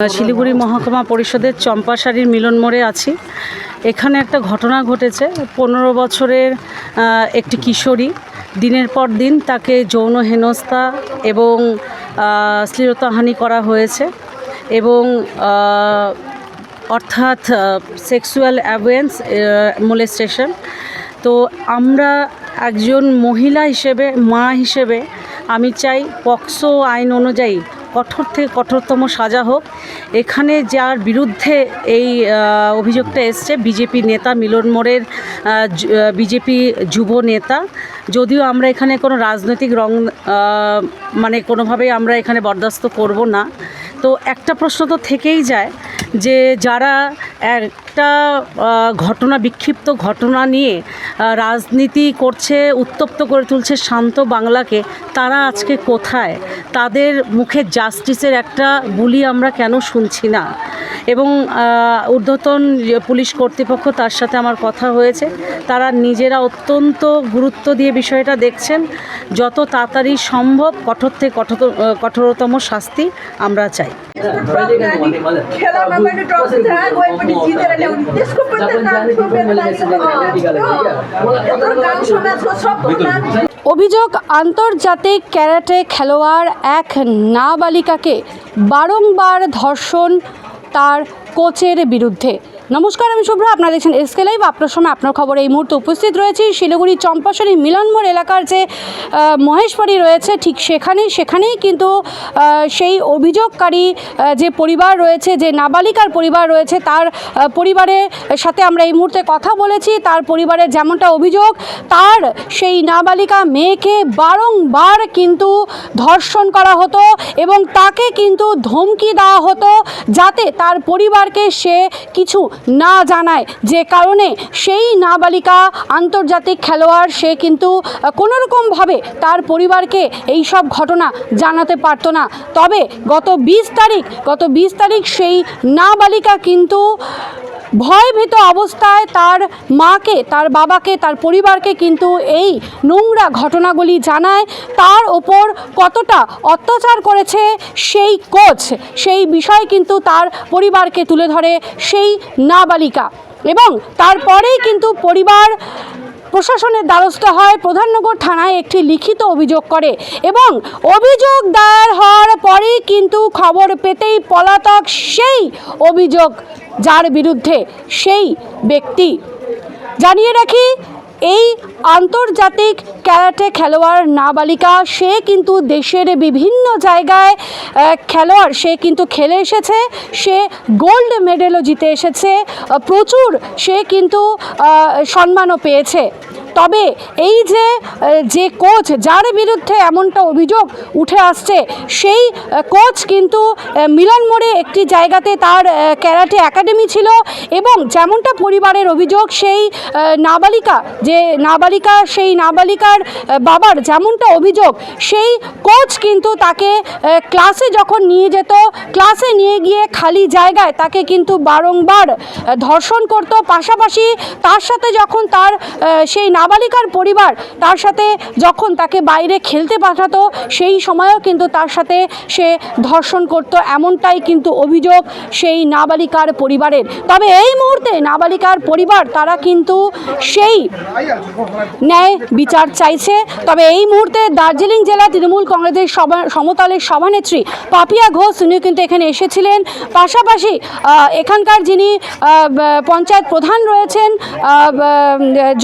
শিলিগুড়ি মহকুমা পরিষদের চম্পাশাড়ির মিলন মোড়ে আছি। এখানে একটা ঘটনা ঘটেছে। পনেরো বছরের একটি কিশোরী দিনের পর দিন তাকে যৌন হেনস্থা এবং শ্লীলতাহানি করা হয়েছে এবং অর্থাৎ সেক্সুয়াল অ্যাভেন্স মোলেস্টেশন তো আমরা একজন মহিলা হিসেবে, মা হিসেবে আমি চাই পক্সো আইন অনুযায়ী কঠোর থেকে কঠোরতম সাজা হোক। এখানে যার বিরুদ্ধে এই অভিযোগটা এসছে, বিজেপি নেতা মিলন মোড়ের বিজেপি যুব নেতা। যদিও আমরা এখানে কোনো রাজনৈতিক রং মানে কোনোভাবেই আমরা এখানে বরদাস্ত করব না। তো একটা প্রশ্ন তো থেকেই যায় যে যারা একটা ঘটনা, বিক্ষিপ্ত ঘটনা নিয়ে রাজনীতি করছে, উত্তপ্ত করে তুলছে শান্ত বাংলাকে, তারা আজকে কোথায়? তাদের মুখে জাস্টিসের একটা বুলি আমরা কেন শুনছি না? এবং ঊর্ধ্বতন পুলিশ কর্তৃপক্ষ তার সাথে আমার কথা হয়েছে। তারা নিজেরা অত্যন্ত গুরুত্ব দিয়ে বিষয়টা দেখছেন। যত তাড়াতাড়ি সম্ভব কঠোর থেকে কঠোরতম শাস্তি আমরা চাই। অভিযোগ, আন্তর্জাতিক ক্যারাটে খেলোয়াড় এক নাবালিকাকে বারংবার ধর্ষণ তার কোচের বিরুদ্ধে। নমস্কার, আমি শুভ্রা। আপনারা দেখছেন এসকে লাইভ। আপনার সময় আপনার খবর এই মুহূর্তে উপস্থিত রয়েছি শিলিগুড়ি চম্পাশালী মিলনমোড় এলাকার যে মহেশবাড়ি রয়েছে, ঠিক সেখানেই সেখানেই কিন্তু সেই অভিযোগকারী যে পরিবার রয়েছে, যে নাবালিকার পরিবার রয়েছে, তার পরিবারের সাথে আমরা এই মুহূর্তে কথা বলেছি। তার পরিবারের যেমনটা অভিযোগ, তার সেই নাবালিকা মেয়েকে বারংবার কিন্তু ধর্ষণ করা হতো এবং তাকে কিন্তু ধমকি দেওয়া হতো যাতে তার পরিবারকে সে কিছু না জানায়। যে কারণে সেই নাবালিকা আন্তর্জাতিক খেলোয়াড়, সে কিন্তু কোনোরকমভাবে তার পরিবারকে এই সব ঘটনা জানাতে পারত না। তবে গত বিশ তারিখ, গত বিশ তারিখ সেই নাবালিকা কিন্তু ভয়ভীত অবস্থায় তার মাকে, তার বাবাকে, তার পরিবারকে কিন্তু এই নোংরা ঘটনাগুলি জানায়। তার ওপর কতটা অত্যাচার করেছে সেই কোচ, সেই বিষয় কিন্তু তার পরিবারকে তুলে ধরে সেই নাবালিকা। এবং তারপরেই কিন্তু পরিবার প্রশাসনের দ্বারস্থ হয়। প্রধাননগর থানায় একটি লিখিত অভিযোগ করে এবং অভিযোগ দায়ের হওয়ার পরেই কিন্তু খবর পেতেই পলাতক সেই অভিযোগ, যার বিরুদ্ধে সেই ব্যক্তি। জানিয়ে রাখি এই আন্তর্জাতিক ক্যারাটে খেলোয়াড় নাবালিকা, সে কিন্তু দেশের বিভিন্ন জায়গায় খেলোয়াড়, সে কিন্তু খেলে এসেছে, সে গোল্ড মেডেলও জিতে এসেছে প্রচুর সে কিন্তু সম্মানও পেয়েছে। তবে এই যে যে কোচ যার বিরুদ্ধে এমনটা অভিযোগ উঠে আসছে, সেই কোচ কিন্তু মিলন মোড়ে একটি জায়গাতে তার ক্যারাটে একাডেমি ছিল এবং যেমনটা পরিবারের অভিযোগ, সেই নাবালিকা, যে নাবালিকা, সেই নাবালিকার বাবার যেমনটা অভিযোগ, সেই কোচ কিন্তু তাকে ক্লাসে যখন নিয়ে যেত, ক্লাসে নিয়ে গিয়ে খালি জায়গায় তাকে কিন্তু বারংবার ধর্ষণ করত। পাশাপাশি তার সাথে যখন তার সেই নাবালিকার পরিবার তার সাথে যখন তাকে বাইরে খেলতে পাঠাতো, সেই সময়ও কিন্তু তার সাথে সে ধর্ষণ করত। এমনটাই কিন্তু অভিযোগ সেই নাবালিকার পরিবারের। তবে এই মুহূর্তে নাবালিকার পরিবার তারা কিন্তু সেই ন্যায় বিচার চাইছে। তবে এই মুহূর্তে দার্জিলিং জেলা তৃণমূল কংগ্রেসের সভা, সমতলের সভানেত্রী পাপিয়া ঘোষ, উনিও কিন্তু এখানে এসেছিলেন। পাশাপাশি এখানকার যিনি পঞ্চায়েত প্রধান রয়েছেন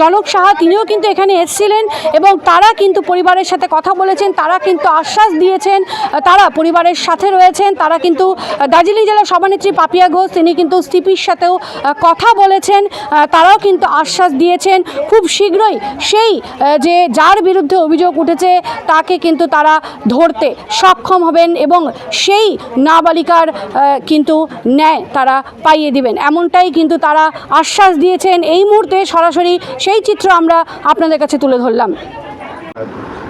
জনক সাহা তিনিও কিন্তু এখানে এসেছিলেন এবং তারা কিন্তু পরিবারের সাথে কথা বলেছেন, তারা কিন্তু আশ্বাস দিয়েছেন তারা পরিবারের সাথে রয়েছেন, তারা কিন্তু দার্জিলিং জেলার সভানেত্রী পাপিয়া ঘোষ, তিনি কিন্তু সিপির সাথেও কথা বলেছেন তারাও কিন্তু আশ্বাস দিয়েছেন, খুব শীঘ্রই সেই যে যার বিরুদ্ধে অভিযোগ উঠেছে, তাকে কিন্তু তারা ধরতে সক্ষম হবেন এবং সেই নাবালিকার কিন্তু ন্যায় তারা পাইয়ে দিবেন। এমনটাই কিন্তু তারা আশ্বাস দিয়েছেন। এই মুহূর্তে সরাসরি সেই চিত্র আমরা আপনাদের কাছে তুলে ধরলাম।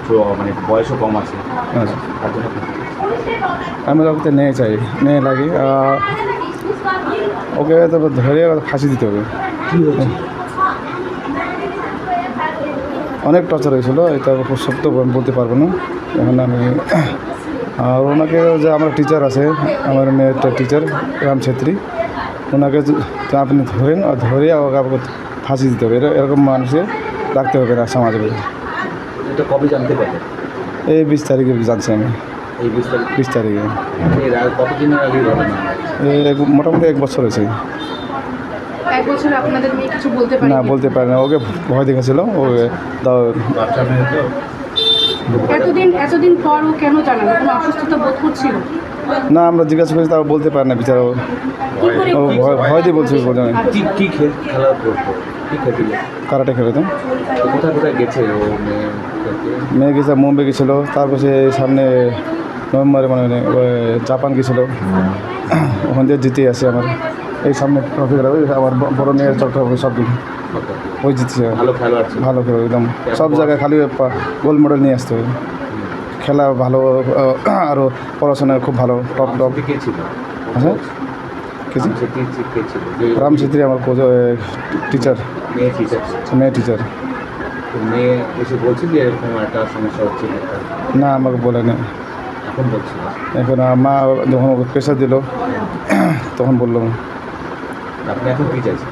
তো মানে বয়সও কম আছে। আচ্ছা। আমি ওকে নিয়ে চাই নিয়ে লাগি ওকে তো ধরে ফাঁসি দিতে হবে। অনেক টর্চার হয়েছিল এটা খুব সত্য বলতে পারব না। এখন আমি আর ওনাকে যে আমার টিচার আছে আমার মেয়ের টিচার রাম ছেত্রী ওনাকে আপনি ধরেন আর ধরে ওকে ফাঁসি দিতে হবে। এরকম মানুষকে রাখতে হবে না সমাজে এটা কবে জানতে পারলেন? এই বিশ তারিখে জানছি আমি। এই বিশ তারিখে কতদিনের আগে এক- মোটামুটি এক বছর হয়েছে। এক বছর আপনাদের মেয়ে কিছু বলতে না বলতে পারে না। ওকে ভয় দেখেছিল। ওকে এতদিন এতদিন পর ও কেন জানালো? কোনো অসুস্থতা বোধ করছিল? না আমরা জিজ্ঞাসা করেছি তাও বলতে পারে না বিচার ও ভয় ভয় দিয়ে বলছে বলে কি কি খেলা করতো? কি খেছিল কারাটে খেলে তো। কোথায় কোথায় গেছে ও মেয়ে? গেছে মুম্বাই গেছিল। তারপর সে সামনে নভেম্বরে মানে জাপান গেছিল। ওখান দিয়ে জিতে আসে আমার। এই সামনে ট্রফি ওই আমার বড় মেয়ের চক্র সব কিছু কত? ওই জিতছে। ভালো খেলোয়াড় ভালো খেলো একদম। সব জায়গায় খালি গোল্ড মেডেল নিয়ে আসতে হবে খেলা ভালো আরও পড়াশোনায় খুব ভালো। টপ টপ হ্যাঁ? রাম ছেত্রী আমার কোচ টিচার মেয়ে টিচার না আমাকে বলে না? এখন আমার মা যখন ওকে প্রেশার দিল তখন বললাম আপনি এখন কি চাইছেন?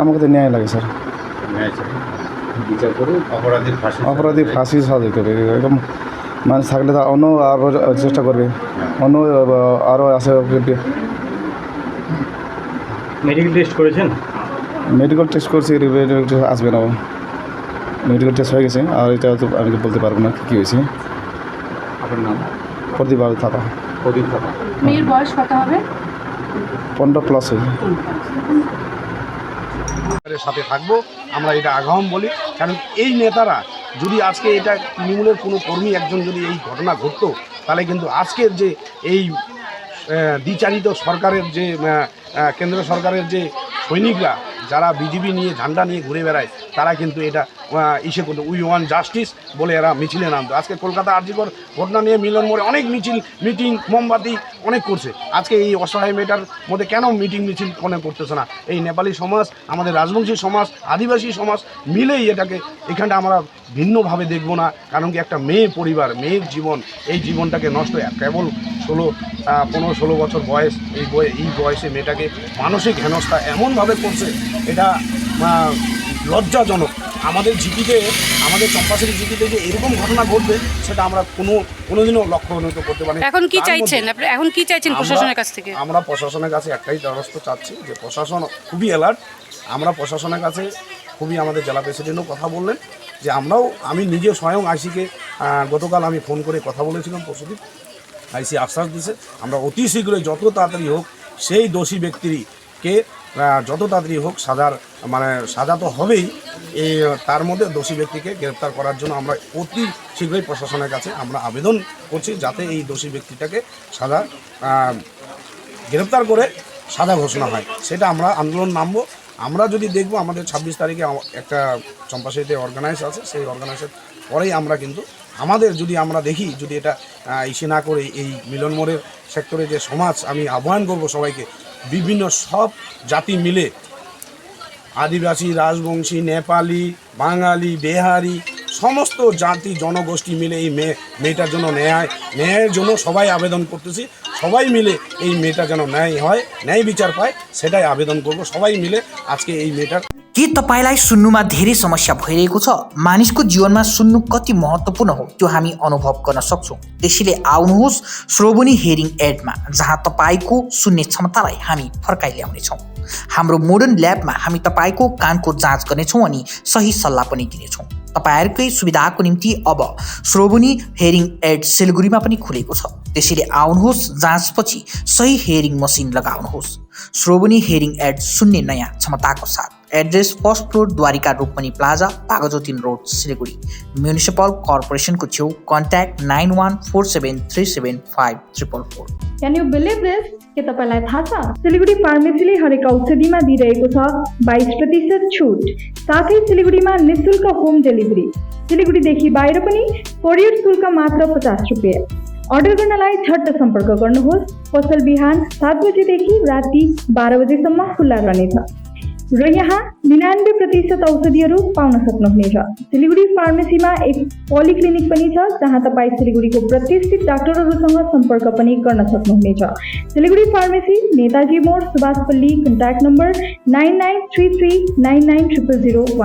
আমাকে তো ন্যায় লাগে স্যার। বিচার করে অপরাধীর ফাঁসি অপরাধী ফাঁসি সাজা দিতে হবে এরকম মানুষ থাকলে তো অন্য আরও চেষ্টা করবে। অন্য আরও আসে মেডিকেল টেস্ট করেছেন? মেডিকেল টেস্ট করছি আসবে না। মেডিকেল টেস্ট হয়ে গেছে আর এটা তো আমি তো বলতে পারব না কী হয়েছে। আপনার নাম? প্রদীপ আলু থাকা প্রদীপ থাপা। মেয়ের বয়স কত হবে? পনেরো প্লাস হয়েছে সরকারের সাথে থাকব, আমরা এটা আগাম বলি। কারণ এই নেতারা যদি আজকে এটা তৃণমূলের কোনো কর্মী একজন যদি এই ঘটনা ঘটতো, তাহলে কিন্তু আজকের যে এই দ্বিচারিত সরকারের যে কেন্দ্র সরকারের যে সৈনিকরা, যারা বিজেপি নিয়ে ঝান্ডা নিয়ে ঘুরে বেড়ায়, তারা কিন্তু এটা ইসে করতো উই ওয়ান জাস্টিস বলে এরা মিছিলে নামতো। আজকে কলকাতা আর্জিকর ঘটনা নিয়ে মিলন মোড়ে অনেক মিছিল, মিটিং, মোমবাতি অনেক করছে। আজকে এই অসহায় মেয়েটার মধ্যে কেন মিটিং, মিছিল মনে করতেছে না? এই নেপালি সমাজ, আমাদের রাজবংশী সমাজ, আদিবাসী সমাজ মিলেই এটাকে, এখানটা আমরা ভিন্নভাবে দেখব না। কারণ কি একটা মেয়ে পরিবার, মেয়ের জীবন, এই জীবনটাকে নষ্ট কেবল ষোলো পনেরো, ষোলো বছর বয়স, এই বয়ে, এই বয়সে মেয়েটাকে মানসিক হেনস্থা এমনভাবে করছে, এটা লজ্জাজনক। আমাদের জিপিতে আমাদের চম্পাশালী জিপিতে যে এরকম ঘটনা ঘটবে সেটা আমরা কোনো কোনোদিনও লক্ষ্য উন্নত করতে পারি এখন কি চাইছেন? আপনি এখন কি চাইছেন প্রশাসনের কাছ থেকে? আমরা প্রশাসনের কাছে একটাই দ্বারস্থ চাচ্ছি যে প্রশাসন খুবই অ্যালার্ট আমরা প্রশাসনের কাছে খুবই আমাদের জেলা প্রেসিডেন্টও কথা বললেন যে আমরাও আমি নিজে স্বয়ং আইসিকে গতকাল আমি ফোন করে কথা বলেছিলাম পরশুদিন আইসি আশ্বাস দিছে। আমরা অতি শীঘ্রই যত তাড়াতাড়ি হোক সেই দোষী ব্যক্তিকে যত তাড়াতাড়ি হোক সাজার মানে সাজা তো হবেই। এই তার মধ্যে দোষী ব্যক্তিকে গ্রেপ্তার করার জন্য আমরা অতি শীঘ্রই প্রশাসনের কাছে আমরা আবেদন করছি যাতে এই দোষী ব্যক্তিটাকে সাজা গ্রেপ্তার করে সাজা ঘোষণা হয়। সেটা আমরা আন্দোলন নামবো। আমরা যদি দেখব আমাদের ছাব্বিশ তারিখে একটা চম্পাশাইতে অর্গানাইজ আছে, সেই অর্গানাইজের পরেই আমরা কিন্তু আমাদের যদি আমরা দেখি, যদি এটা ইসে না করে এই মিলন মোড়ের সেক্টরে যে সমাজ, আমি আহ্বান করব সবাইকে বিভিন্ন সব জাতি মিলে আদিবাসী, রাজবংশী, নেপালি, বাঙালি, বেহারি, সমস্ত জাতি জনগোষ্ঠী মিলে এই মেয়ে মেয়েটার জন্য ন্যায়, ন্যায়ের জন্য সবাই আবেদন করতেছি। সবাই মিলে এই মেয়েটা যেন ন্যায় হয়, ন্যায় বিচার পায়, সেটাই আবেদন করব। সবাই মিলে আজকে এই মেয়েটার के तपाईँलाई सुन्नुमा धेरै समस्या भइरहेको छ? मानिसको जीवनमा सुन्नु कति महत्त्वपूर्ण हो त्यो हामी अनुभव गर्न सक्छौँ। त्यसैले आउनुहोस् श्रोवणी हेरिङ एडमा जहाँ तपाईँको सुन्ने क्षमतालाई हामी फर्काइ ल्याउनेछौँ। हाम्रो मोडर्न ल्याबमा हामी तपाईँको कानको जाँच गर्नेछौँ अनि सही सल्लाह पनि दिनेछौँ। तपाईँहरूकै सुविधाको निम्ति अब श्रोवणी हेरिङ एड सिलगढीमा पनि खुलेको छ। त्यसैले आउनुहोस् जाँचपछि सही हेरिङ मसिन लगाउनुहोस्। श्रोवणी हेरिङ एड सुन्ने नयाँ क्षमताको साथ। Address first floor Dwarika Rupmani plaza पागजोतिन road Siliguri. Municipal कर्पोरेसनको छेउ contact nine one four seven three seven five triple four. Can you believe this के तपाईँलाई थाहा छ? सिलगढी फार्मेसीले हरेक औषधिमा दिइरहेको छ बाइस प्रतिशत छुट। साथै सिलगढीमा निशुल्क होम डेलिभरी। सिलगढीदेखि बाहिर पनि कोरियर शुल्क मात्र पचास रुपियाँ। अर्डर गर्नलाई झट्ट सम्पर्क गर्नुहोस्। पसल बिहान सात बजेदेखि राति बाह्र बजेसम्म खुल्ला रहनेछ। र यहाँ निनानब्बे प्रतिशत औषधिहरू पाउन सक्नुहुनेछ। सिलिगुडी फार्मेसीमा एक पोलिक्लिनिक पनि छ जहाँ तपाईँ सिलिगुडीको प्रतिष्ठित डाक्टरहरूसँग सम्पर्क पनि गर्न सक्नुहुनेछ। Siliguri pharmacy Netaji mode Subhashpalli contact number nine nine three three nine nine triple zero one.